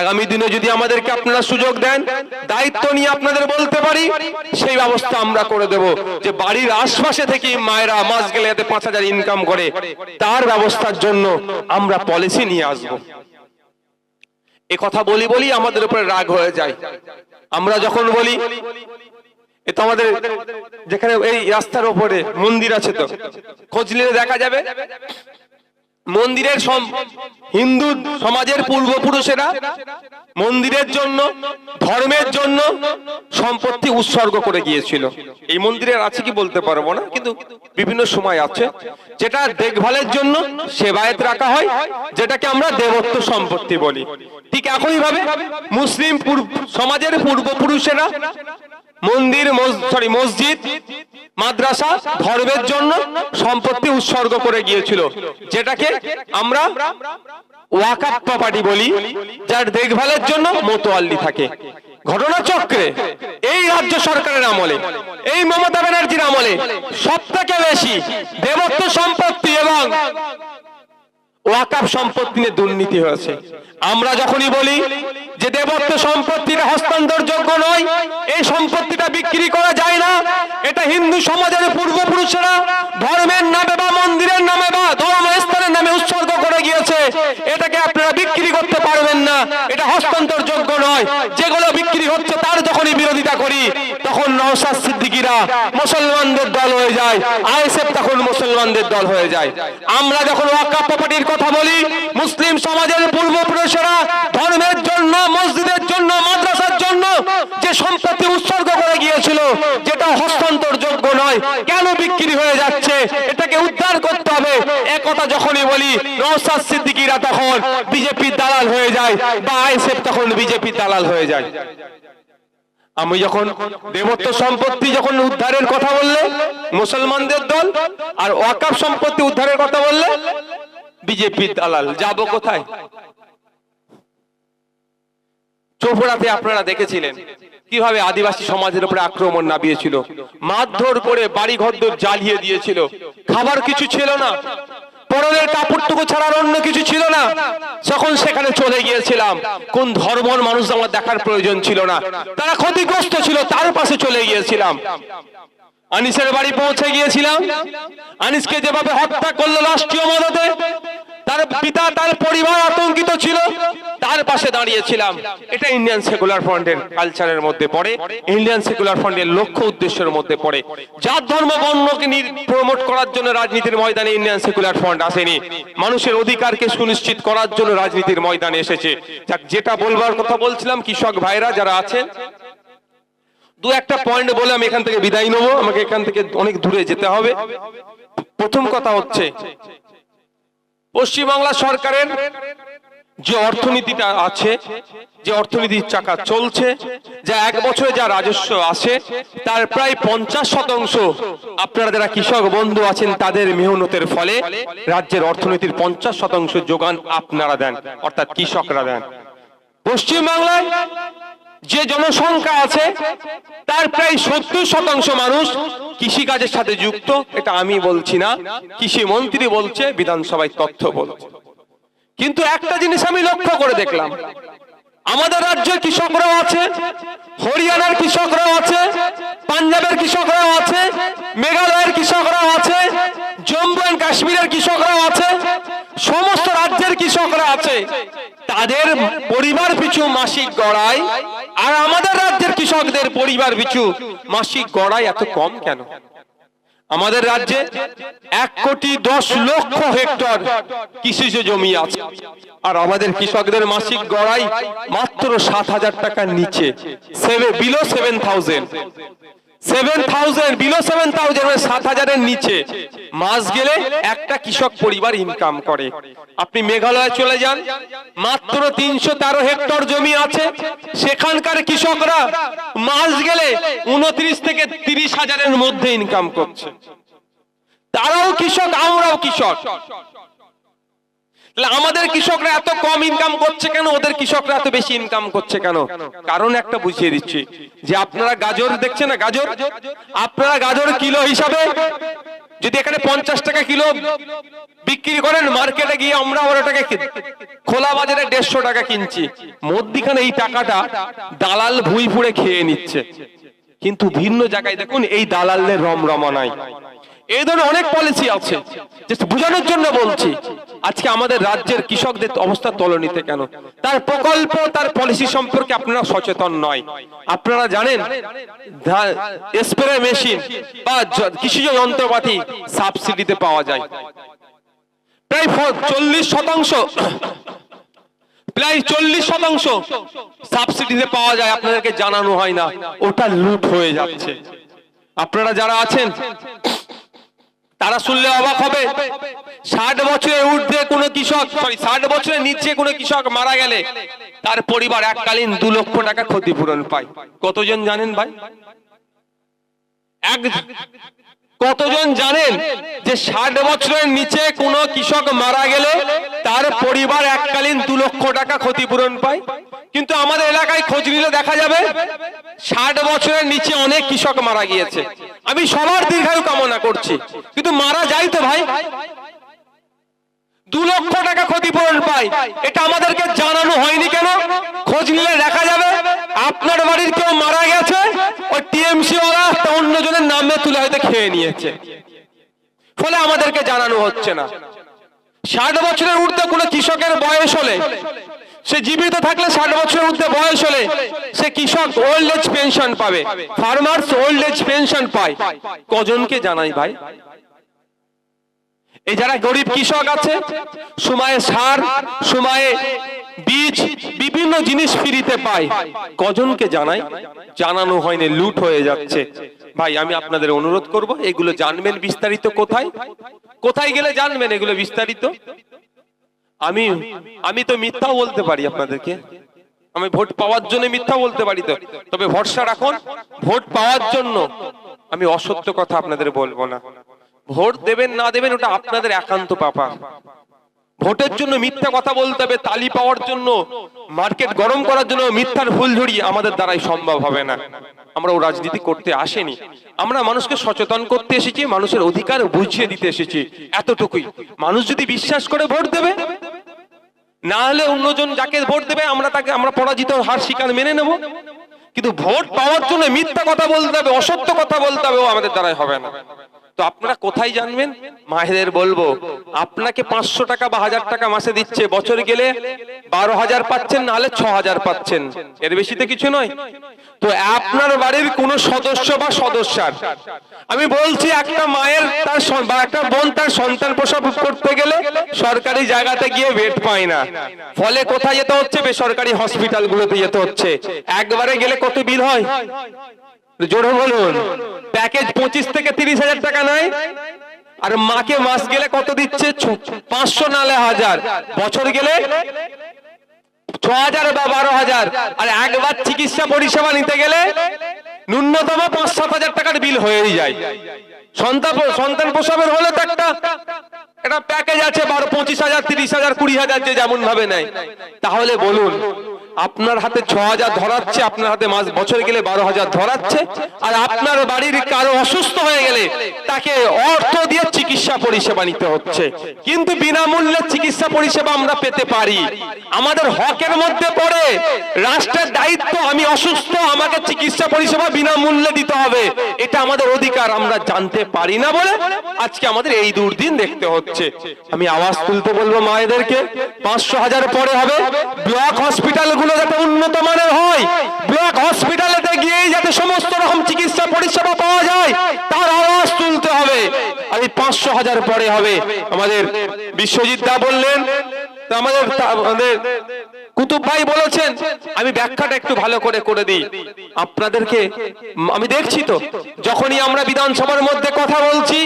আগামী দিনে যদি আমাদেরকে আপনারা সুযোগ দেন, দায়িত্ব নিয়ে আপনাদের বলতে পারি, সেই ব্যবস্থা আমরা করে দেব। যে বাড়ির আশপাশে থেকে মায়েরা মাস গেলে এতে পাঁচ হাজার ইনকাম করে, তার ব্যবস্থার জন্য আমরা পলিসি নিয়ে আসব। এ কথা বলি বলি আমাদের উপরে রাগ হয়ে যায়। আমরা যখন বলি, এ তো আমাদের যেখানে এই রাস্তার উপরে মন্দির আছে তো, খোঁজ নিলে দেখা যাবে মন্দিরের হিন্দু সমাজের পূর্বপুরুষেরা মন্দিরের জন্য, ধর্মের জন্য সম্পত্তি উৎসর্গ করে গিয়েছিল। এই মন্দিরের আছে কি বলতে পারব না, কিন্তু বিভিন্ন সময় আছে। যেটা দেখভালের জন্য সেবায়ত রাখা হয়, যেটাকে আমরা দেবত্ব সম্পত্তি বলি। ঠিক একই ভাবে মুসলিম সমাজের পূর্বপুরুষেরা মন্দির সরি মসজিদ, মাদ্রাসা, ধর্মের জন্য সম্পত্তি উৎসর্গ করে গিয়েছিল। যেটাকে আমরা ওয়াকাপ প্রপার্টি বলি, যার দেখভালের জন্য মোতোয়াল্লি থাকে। ঘটনাচক্রে এই রাজ্য সরকারের আমলে, এই মমতা ব্যানার্জির আমলে সব থেকে বেশি দেবত্ব সম্পত্তি এবং ওয়াকাপ সম্পত্তি নিয়ে দুর্নীতি হয়েছে। আমরা যখনই বলি যে দেবত্ব সম্পত্তিটা হস্তান্তরযোগ্য নয় সম্পত্তিটা বিক্রি করা যায় না। এটা হিন্দু সমাজের পূর্বপুরুষেরা ধর্মের নামে বা মন্দিরের নামে বা ধর্মস্থানের নামে উৎসর্গ করে গিয়েছে। এটাকে আপনারা বিক্রি করতে পারবেন না। এটা হস্তান্তর যোগ্য নয়। যেগুলো বিক্রি হচ্ছে তার যখনই বিরোধিতা করি, তখন নওশাদ সিদ্দিকিরা মুসলমানদের দল হয়ে যায়। আইএসএফ তখন মুসলমানদের দল হয়ে যায়। আমরা যখন ওয়াকাপ প্রপার্টির কথা বলি, মুসলিম সমাজের পূর্বপুরুষেরা ধর্মের জন্য, মসজিদের জন্য, মাদ্রাসার জন্য যে সম্পত্তি উৎসর্গ করে গিয়েছিল, যেটা হস্তান্তর যোগ্য নয়, কেন বিক্রি হয়ে যাচ্ছে? এটাকে উদ্ধার করতে হবে। একথা যখনই বলি, নওশাদ সিদ্দিকিরা তখন বিজেপির দালাল হয়ে যায় বা আইএসএফ তখন বিজেপির দালাল হয়ে যায়। আমি যখন দেবত্ব সম্পত্তি যখন উদ্ধারের কথা বললে, মুসলমানদের দল, আর ওয়াকাফ সম্পত্তি উদ্ধারের কথা বললে, বিজেপি দালাল, যাব কোথায়? চৌপড়াতে আপনারা দেখেছিলেন। কীভাবে আদিবাসী সমাজের উপরে আক্রমণ নামিয়েছিল। মারধর করে বাড়ি ঘরদোর জ্বালিয়ে দিয়েছিল। খাবার কিছু ছিল না। পরনের কাপড়টুকু ছাড়ার অন্য কিছু ছিল না। যখন সেখানে চলে গিয়েছিলাম। কোন ধর্মর মানুষ আমার দেখার প্রয়োজন ছিল না। তারা ক্ষতিগ্রস্ত ছিল, তার পাশে চলে গিয়েছিলাম। আনিসের বাড়ি পৌঁছে গিয়েছিলাম। আনিসকে যেভাবে হত্যা করল রাষ্ট্রীয় মদতে তার পিতা, তার পরিবার আতঙ্কিত ছিল। তার পাশে দাঁড়িয়েছিলাম। এটা ইন্ডিয়ান সেকুলার ফ্রন্টের কালচারের মধ্যে পড়ে। ইন্ডিয়ান সেকুলার ফ্রন্টের লক্ষ্য উদ্দেশ্যের মধ্যে পড়ে। যার ধর্ম, বর্ণকে প্রমোট করার জন্য রাজনীতির ময়দানে ইন্ডিয়ান সেকুলার ফ্রন্ট আসেনি। মানুষের অধিকারকে সুনিশ্চিত করার জন্য রাজনীতির ময়দানে এসেছে। যাক, যেটা বলবার কথা বলছিলাম, কৃষক ভাইরা যারা আছেন, দু একটা পয়েন্ট বলে আমি এখান থেকে বিদায় নেব। আমাকে এখান থেকে অনেক দূরে যেতে হবে। প্রথম কথা হচ্ছে পশ্চিমবাংলা সরকারের যে অর্থনীতিটা আছে, যে অর্থনীতির চাকা চলছে, যা এক বছরে যা রাজস্ব আসে তার প্রায় পঞ্চাশ শতাংশ আপনারা যারা কৃষক বন্ধু আছেন, তাদের মেহনতের ফলে রাজ্যের অর্থনীতির পঞ্চাশ শতাংশ যোগান আপনারা দেন, অর্থাৎ কৃষকরা দেন। পশ্চিমবাংলায় যে জনসংখ্যা আছে, তার প্রায় সত্তর শতাংশ মানুষ কৃষি কাজের সাথে যুক্ত, এটা আমি বলছি না কৃষি মন্ত্রী বলছে, বিধানসভায় তথ্য বলছে। কিন্তু একটা জিনিস আমি লক্ষ্য করে দেখলাম, আমাদের রাজ্যের কৃষকরাও আছে, হরিয়ানার কৃষকরাও আছে, পাঞ্জাবের কৃষকরাও আছে, মেঘালয়ের কৃষকরাও আছে, জম্মু অ্যান্ড কাশ্মীরের কৃষকরাও আছে, সমস্ত রাজ্যের কৃষকরা আছে। তাদের পরিবার পিছু মাসিক গড়াই, আর আমাদের রাজ্যের কৃষকদের পরিবার পিছু মাসিক গড়াই এত কম কেন? আমাদের রাজ্যে এক কোটি দশ লক্ষ হেক্টর কৃষিজ জমি আছে, আর আমাদের কৃষকদের মাসিক গড়াই মাত্র সাত হাজার টাকার নিচে seven below seven thousand seven thousand below seven সাত হাজারের নিচে। মাস গেলে একটা কৃষক পরিবার ইনকাম করে। আপনি মেঘালয়ে চলে যান। মাত্র তিনশো তেরো হেক্টর জমি আছে। সেখানকার কৃষকরা মাস গেলে উনত্রিশ থেকে তিরিশ হাজারের মধ্যে ইনকাম করছে। তারাও কৃষক, আমরাও কৃষক। আমাদের কৃষকরা এত কম ইনকাম করছে কেন? ওদের কৃষকরা এত বেশি ইনকাম করছে কেন? কারণ একটা বুঝিয়ে দিচ্ছি যে আপনারা গাজর, দেখছেন না গাজর? আপনারা গাজর কিলো হিসাবে যদি এখানে পঞ্চাশ টাকা কিলো বিক্রি করেন, মার্কেটে গিয়ে আমরা ওরা টাকা খোলা বাজারে দেড়শো টাকা কিনছি। মধ্যিখানে এই টাকাটা দালাল ভুঁই ফুড়ে খেয়ে নিচ্ছে। কিন্তু ভিন্ন জায়গায় দেখুন, এই দালালদের রমরমা নাই। এই ধরনের অনেক পলিসি আছে বোঝানোর জন্য বলছি, আজকে আমাদের রাজ্যের কৃষকদের অবস্থা তলনিতে কেন? তার প্রকল্প, তার পলিসি সম্পর্কে আপনারা সচেতন নয়। আপনারা জানেন স্প্রে মেশিন বা কৃষিজ যন্ত্রপাতি সাবসিডিতে পাওয়া যায়। প্রায় চল্লিশ শতাংশ, প্রায় চল্লিশ শতাংশ সাবসিডিতে পাওয়া যায়, আপনাদেরকে জানানো হয় না। ওটা লুট হয়ে যাচ্ছে। আপনারা যারা আছেন তারা শুনলে অবাক হবে। ষাট বছরে উঠবে কোনো কৃষক সরি ষাট বছরের নিচে কোনো কৃষক মারা গেলে তার পরিবার এককালীন দু লক্ষ টাকা ক্ষতিপূরণ পায়। কতজন জানেন ভাই? এক কতজন জানেন যে ষাট বছরের নিচে কোনো কৃষক মারা গেলে তার পরিবার এককালীন দু লক্ষ টাকা ক্ষতিপূরণ পায়। কিন্তু আমাদের এলাকায় খোঁজ নিলে দেখা যাবে, ষাট বছরের নিচে অনেক কৃষক মারা গিয়েছে। আমি সবার দীর্ঘায়ু কামনা করছি। কিন্তু মারা যায় তো ভাই। দু লক্ষ টাকা ক্ষতিপূরণ পাই এটা আমাদেরকে জানানো হয়নি কেন? খোঁজ নিলে দেখা যাবে, আপনার বাড়ির কেউ মারা গেছে, ওই টিএমসি ওরা অন্যজনের নামে তুলে হয়তো খেয়ে নিয়েছে। ফলে আমাদেরকে জানানো হচ্ছে না। ষাট বছরের ঊর্ধ্বে কোনো কৃষকের বয়স হলে, সে জীবিত থাকলে ষাট বছরের ঊর্ধ্বে বয়স হলে, সে কৃষক ওল্ড এজ পেনশন পাবে ফার্মার্স ওল্ড এজ পেনশন পায়। কজনকে জানাই ভাই? এই যারা গরিব কৃষক আছে, সময়ে সার, সময়ে বীজ, বিভিন্ন জিনিস ফ্রিতে পায়। কজনকে জানাই? জানানো হয়নি, লুট হয়ে যাচ্ছে। ভাই, আমি আপনাদের অনুরোধ করব, এগুলো জানবেন বিস্তারিত কোথায়? কোথায় গেলে জানবেন এগুলো বিস্তারিত? আমি আমি তো মিথ্যাও বলতে পারি আপনাদেরকে। আমি ভোট পাওয়ার জন্য মিথ্যা বলতে পারি তো। তবে ভরসা রাখুন, ভোট পাওয়ার জন্য। আমি অসত্য কথা আপনাদের বলব না। ভোট দেবেন, না দেবেন, ওটা আপনাদের একান্ত পাপা ভোটের জন্য মিথ্যা কথা বলতে হবে, তালি পাওয়ার জন্য, মার্কেট গরম করার জন্য মিথ্যার ফুল ঝরিয়ে আমাদের দ্বারাই সম্ভব হবে না। আমরা ও রাজনীতি করতে আসেনি। আমরা মানুষকে সচেতন করতে এসেছি, মানুষের অধিকার বুঝিয়ে দিতে এসেছি, এতটুকুই। মানুষ যদি বিশ্বাস করে ভোট দেবে, না হলে অন্যজন যাকে ভোট দেবে, আমরা তাকে, আমরা পরাজিত হার শিকার মেনে নেব। কিন্তু ভোট পাওয়ার জন্য মিথ্যা কথা বলতে হবে, অসত্য কথা বলতে হবে, ও আমাদের দ্বারাই হবে না। তো আপনারা কোথায় জানবেন? মায়েদের বলব, আপনাকে পাঁচশো টাকা বা হাজার টাকা মাসে দিচ্ছে, বছর গেলে বারো হাজার পাচ্ছেন, নাহলে ছ হাজার পাচ্ছেন। এর বেশি তো কিছু নয়। তো আপনার বাড়ির কোন সদস্য বা সদস্যার, আমি বলছি একটা মায়ের তার বা একটা বোন তার সন্তান প্রসব করতে গেলে সরকারি জায়গাতে গিয়ে বেড পায় না। ফলে কোথায় যেতে হচ্ছে? বেসরকারি হসপিটাল গুলোতে যেতে হচ্ছে। একবারে গেলে কত বিল হয়? জোরে বলুন। প্যাকেজ পঁচিশ থেকে তিরিশ হাজার টাকা নেয়। আর মাকে মাস গেলে কত দিচ্ছে? পাঁচশো নালে হাজার। বছর গেলে ছ হাজার বা বারো হাজার। আর একবার চিকিৎসা পরিষেবা নিতে গেলে ন্যূনতম পাঁচ সাত হাজার টাকার বিল হয়েই যায়। সন্তান সন্তান প্রসবের হলে তো একটা একটা প্যাকেজ আছে বারো, পঁচিশ হাজার, তিরিশ হাজার, কুড়ি হাজার, যে যেমন ভাবে নেয়। তাহলে বলুন আপনার হাতে ছ হাজার ধরাচ্ছে, আপনার হাতে মাস, বছর গেলে বারো হাজার ধরাচ্ছে, আর আপনার বাড়ির কারও অসুস্থ হয়ে গেলে তাকে অর্থ দিয়ে চিকিৎসা পরিষেবা নিতে হচ্ছে। কিন্তু বিনামূল্যে চিকিৎসা পরিষেবা আমরা পেতে পারি। আমাদের হকের মধ্যে পড়ে, রাষ্ট্রের দায়িত্ব, আমি অসুস্থ, আমাকে চিকিৎসা পরিষেবা বিনামূল্যে দিতে হবে। এটা আমাদের অধিকার, আমরা জানতে পারি না বলে আজকে আমাদের এই দুর্দিন দেখতে হচ্ছে। আমি আওয়াজ তুলতে বলব মায়েদেরকে, পাঁচশো হাজার পরে হবে, ব্লক হসপিটাল গুলো যাতে উন্নত মানের হয়। ব্লক হসপিটালেতে গিয়েই যাতে সমস্ত রকম চিকিৎসা পরিষেবা পাওয়া যায়, তার আওয়াজ তুলতে হবে। আর এই পাঁচশো হাজার পরে হবে। আমাদের বিশ্বজিৎ দা বললেন আমাদের আমাদের কুতুব ভাই বলেছেন, আমি ব্যাখ্যাটা একটু ভালো করে করে দিই। আপনাদেরকে আমি দেখছি তো, যখনই আমরা বিধানসভার মধ্যে কথা বলছি,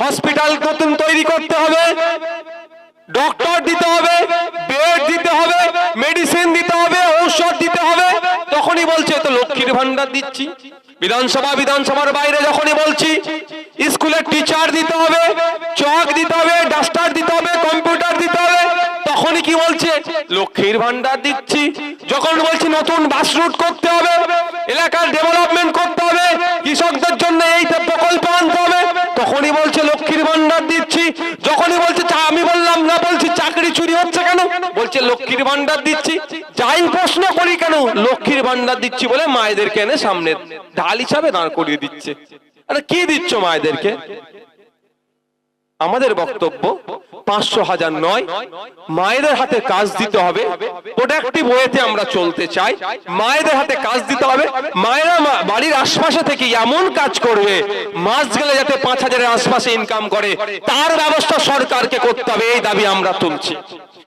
হসপিটাল নতুন তৈরি করতে হবে, ডক্টর দিতে হবে, বেড দিতে হবে, মেডিসিন দিতে হবে ঔষধ দিতে হবে তখনই বলছে তো লক্ষ্মীর ভান্ডার দিচ্ছি। বিধানসভা, বিধানসভার বাইরে যখনই বলছি, স্কুলের টিচার দিতে হবে চক দিতে হবে ডাস্টার দিতে হবে কম্পিউটার দিতে হবে, তখনই কি বলছে? লক্ষ্মীর ভান্ডার দিচ্ছি। যখন বলছি নতুন বাস রুট করতে হবে, এলাকার ডেভেলপমেন্ট করতে হবে, কৃষকদের জন্য এই প্রকল্প আনতে হবে, তখনই বলছে লক্ষ্মীর ভান্ডার দিচ্ছি। যখনই বলছে আমি বললাম, না বলছি চাকরি চুরি হচ্ছে বলছে লক্ষ্মীর ভান্ডার দিচ্ছি। যাই প্রশ্ন করি কেন? লক্ষ্মীর ভান্ডার দিচ্ছি বলে মায়েদেরকে এনে সামনে ঢাল হিসাবে দাঁড় করিয়ে দিচ্ছে। আরে কি দিচ্ছ মায়েদেরকে? আমাদের বক্তব্য, পাঁচশো হাজার নয়। মায়েদের হাতে কাজ দিতে হবে। প্রোডাক্টিভ ওয়েতে আমরা চলতে চাই। মায়েদের হাতে কাজ দিতে হবে। মায়েরা বাড়ির আশপাশে থেকে এমন কাজ করবে, মাস গেলে যাতে পাঁচ হাজারের আশপাশে ইনকাম করে। তার ব্যবস্থা সরকারকে করতে হবে, এই দাবি আমরা তুলছি।